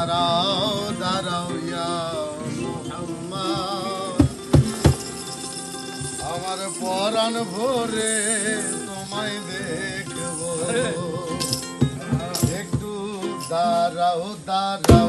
দাঁড়াও দাঁড়াও ইয়া মোহাম্মদ। আমার তোমায় দেখব। একটু দাঁড়াও দাঁড়াও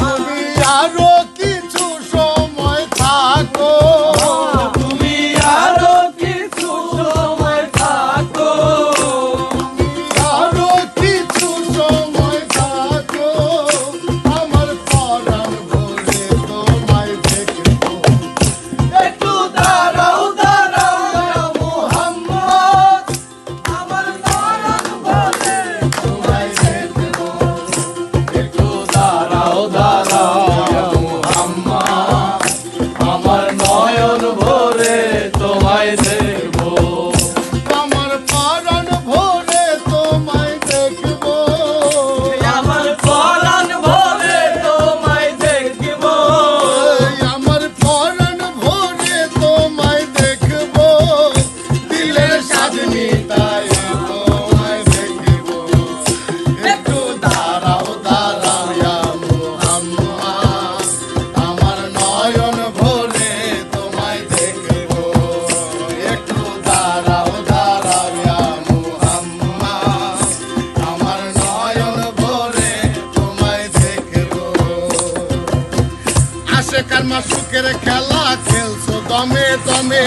শেখার মাসুকের খেলা খেলছো দমে দমে।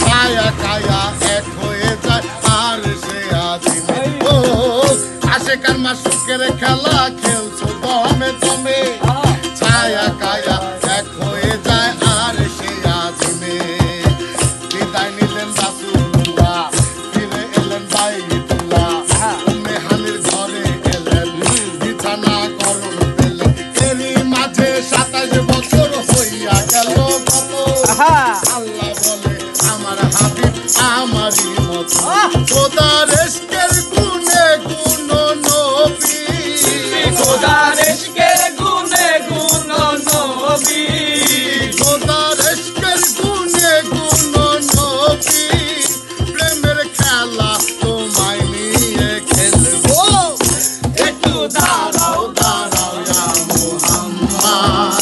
ছায়া কায়া এক হয়ে যায়, আর সে আসিনে ও আশেকার মাসুকের খেলা খেলছো খোদার এসকের গুনে গুণ নবী খোদার এসকের গুনে গুণ নবী খোদার এসকের গুনে গুণ নবী প্রেমের খেলা তোমায় নিয়ে খেলব। একটু দাঁড়াও দাঁড়াও মুহাম্মদ